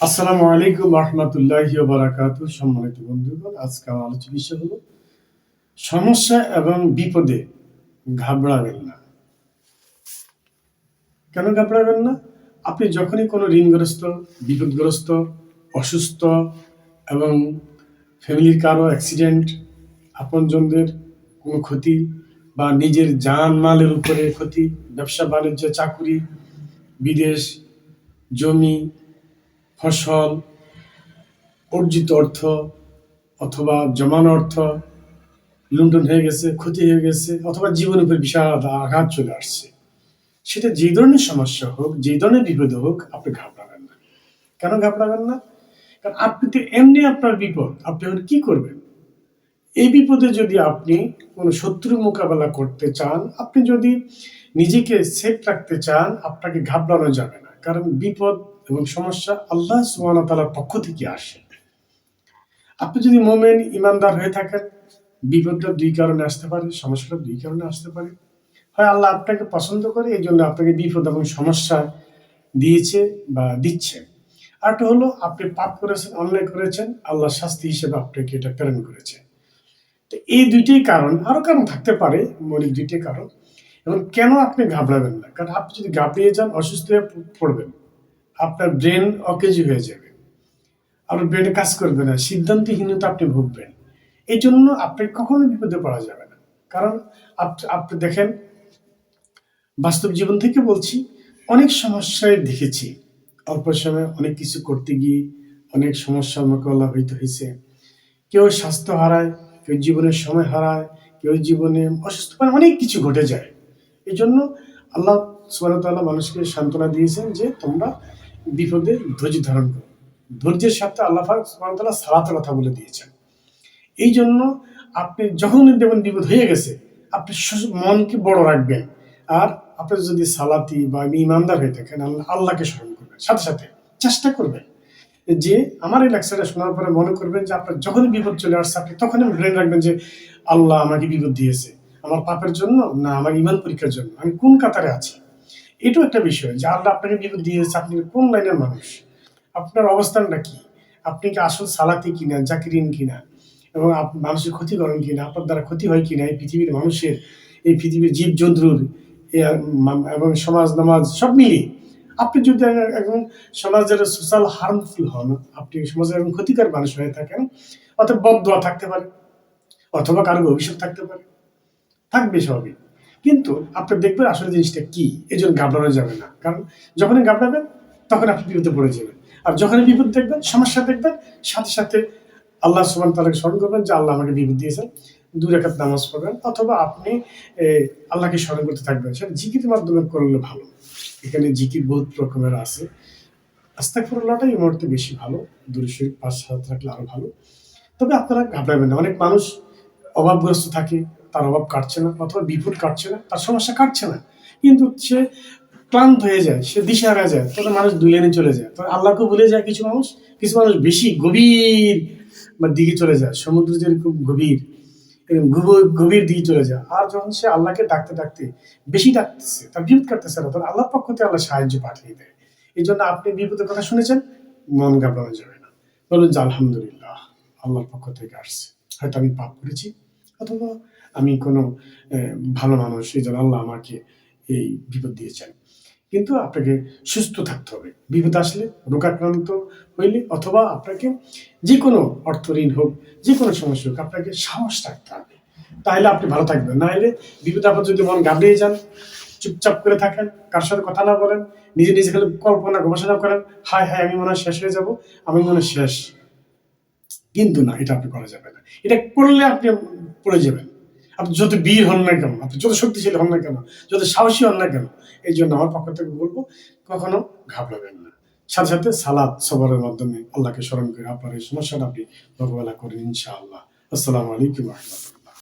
আসসালামু আলাইকুম রহমতুল্লাহ বারাকাতু, সম্মানিত বন্ধুগণ, আজকে আমার আলোচনা বিষয় হলো, সমস্যা এবং বিপদে ঘাবড়াবেন না। কেন ঘাবড়াবেন না? আপনি যখনই কোনো ঋণগ্রস্ত, বিপদগ্রস্ত, অসুস্থ এবং ফ্যামিলির কারও অ্যাক্সিডেন্ট আপনজনদের কোনো ক্ষতি বা নিজের জান মালের উপরে ক্ষতি, ব্যবসা, বাণিজ্য, চাকুরি, বিদেশ, জমি ফসল, অর্জিত অর্থ অথবা জমানো অর্থ লুণ্ঠন হয়ে গেছে, ক্ষতি হয়ে গেছে, অথবা জীবনের উপর বিশাল আঘাত চলে আসছে। সেটা যে ধরনের সমস্যা হোক যে ধরনের বিপদ হোক, আপনি ঘাবড়াবেন না। কেন ঘাবড়াবেন না? কারণ আপনি তো এমনি আপনার বিপদ, আপনি এখন কি করবেন? এই বিপদে যদি আপনি কোনো শত্রু মোকাবেলা করতে চান, আপনি যদি নিজেকে সেফ রাখতে চান, আপনাকে ঘাবড়ানো যাবে না। কারণ বিপদ এবং সমস্যা আল্লাহ সুবাহ তালার পক্ষ থেকে আসে। আপনি যদি মোমেন ইমানদার হয়ে থাকেন বিপদটা দুই কারণে আসতে পারে সমস্যাটা দুই কারণে আসতে পারে। হয় আল্লাহ আপনাকে পছন্দ করে এই জন্য আপনাকে বিপদ এবং সমস্যা দিয়েছে বা দিচ্ছে। আরেকটা হলো, আপনি পাপ করেছেন, অন্যায় করেছেন, আল্লাহ শাস্তি হিসেবে আপনাকে এটা প্রেরণ করেছে। তো এই দুইটাই কারণ আরও কারণ থাকতে পারে, মৌলিক দুইটি কারণ। এবং কেন আপনি ঘাবড়াবেন না? কারণ আপনি যদি ঘাবড়িয়ে যান, অসুস্থ হয়ে পড়বেন। আপনার ব্রেন অকেজি হয়ে যাবে। আপনার ব্রেনে কাজ করবে না, সিদ্ধান্তহীনতা আপনি ভুগবেন। এই জন্য আপনি কখনো বিপদে পড়া যাবে না। কারণ আপনি দেখেন, বাস্তব জীবন থেকে বলছি, অনেক সমস্যায় দেখেছি। অল্প সময় অনেক কিছু করতে গিয়ে অনেক সমস্যার মোকাবেলা হইতে হয়েছে কেউ স্বাস্থ্য হারায়, কেউ জীবনের সময় হারায়, কেউ জীবনে অসুস্থ মানে অনেক কিছু ঘটে যায়। এই জন্য আল্লাহ সুবাহতাল্লাহ মানুষকে সান্ত্বনা দিয়েছেন যে তোমরা বিপদে ধৈর্য ধারণ করো। ধৈর্যের সাথে আল্লাহ সুবাহতাল্লাহ সালাতের কথা বলে দিয়েছেন। এই জন্য আপনি যখন দেখবেন বিপদ হয়ে গেছে, আপনি মনকে বড় রাখবেন। আর আপনি যদি সালাতি বা ইমানদার হয়ে থাকেন আল্লাহকে স্মরণ করবেন। সাথে সাথে চেষ্টা করবেন যে আমার এই লেকচারটা শোনার পরে মনে করবেন যে আপনার যখনই বিপদ চলে আসছে, আপনি তখনই ব্রেন রাখবেন যে আল্লাহ আমাকে বিপদ দিয়েছে। আমার পাপের জন্য না, আমার ইমান পরীক্ষার জন্য। আমি কোন কাতারে আছি? এটাও একটা বিষয় যে আল্লাহ আপনাকে বিপদ দিয়েছে, আপনি কোন লাইনের মানুষ? আপনার অবস্থানটা কি? আপনি কি আসল সালাতি কিনা, জাকিরিন কিনা? এবং মানুষের ক্ষতি করেন কিনা, আপনার দ্বারা ক্ষতি হয় কিনা এই পৃথিবীর মানুষের, এই পৃথিবীর জীব জন্তুর এবং সমাজ, নামাজ, সব মিলিয়ে আপনি যদি একজন সমাজের সোশ্যাল হার্মফুল হন, আপনি সমাজের একজন ক্ষতিকর মানুষ হয়ে থাকেন, অথবা বদোয়া থাকতে পারে, অথবা কারও অভিশাপ থাকতে পারে, থাকবে সবই কিন্তু আপনি দেখবেন আসলে জিনিসটা কি? এই জন্য ঘাবড়ানো যাবে না। কারণ যখনই ঘাবড়াবেন, তখন আপনি বিপদে পড়ে যাবেন। আর যখনই বিপদ দেখবেন, সমস্যা দেখবেন, সাথে সাথে আল্লাহ সুমান তালাকে স্মরণ করবেন যে আল্লাহ আমাকে বিপদ দিয়েছেন। দু রেখাত নামাজ পড়বেন, অথবা আপনি আল্লাহকে স্মরণ করতে থাকবেন। সেটা জিকির মাধ্যমে করলে ভালো। এখানে জিকির বহুত রকমের আছে। আস্তাকফরুল্লাহটাই এই মুহূর্তে বেশি ভালো। দূরে পাঁচ সাত রাখলে আরও ভালো। তবে আপনারা ঘাবড়াবেন না। অনেক মানুষ অভাবগ্রস্ত থাকে, তার অভাব কাটছে না অথবা বিপদ কাটছে না, তার সমস্যা কাটছে না। কিন্তু সে ক্লান্ত হয়ে যায়, সে দিশে হারা যায়, তখন মানুষ দুলেনে চলে যায়। তখন আল্লাহকে ভুলে যায় কিছু মানুষ কিছু মানুষ বেশি গভীর বা দিকে চলে যায়, সমুদ্র যেরকম গভীর গভীর দিকে চলে যায়। আর যখন সে আল্লাহকে ডাকতে ডাকতে বেশি ডাকতেছে, তার বিপদ কাটতেছে না, তখন আল্লাহ পক্ষ থেকে আল্লাহ সাহায্য পাঠিয়ে দেয়। এই জন্য আপনি বিপদের কথা শুনেছেন, মন ঘাবড়ানো যাবে না। বলুন যে আলহামদুলিল্লাহ, আল্লাহর পক্ষ থেকে আসছে। হয়তো আমি পাপ করেছি অথবা আমি কোনো ভালো মানুষ, এই জন্য আল্লাহ আমাকে এই বিপদ দিয়েছেন। কিন্তু আপনাকে সুস্থ থাকতে হবে। বিপদ আসলে রোগাক্রান্ত হইলে অথবা আপনাকে যে কোনো অর্থ ঋণ হোক যে কোনো সমস্যা হোক, আপনাকে সাহস রাখতে হবে। তাহলে আপনি ভালো থাকবেন। না হলে বিপদ আপদ যদি মন গাবড়িয়ে যান, চুপচাপ করে থাকেন, কার সাথে কথা না বলেন, নিজে নিজে খালি কল্পনা গবেষণা করেন, হায় হায়, আমি মনে হয় শেষ হয়ে যাব, আমি মনে শেষ। কিন্তু না, এটা আপনি করা যাবে না। এটা করলে আপনি পড়ে যাবেন। আপনি যত বীর হন না কেন, আপনি যত শক্তিশালী হন না কেন, যত সাহসী হন না কেন, এই জন্য আমার পক্ষ থেকে বলব, কখনো ঘাবড়াবেন না। সাথে সাথে সালাদ সবারের মাধ্যমে আল্লাহকে স্মরণ করে আপনার এই সমস্যাটা আপনি মোকাবেলা করেন, ইনশাআল্লাহ। আসসালামু আলাইকুম রহমতুল্লাহ।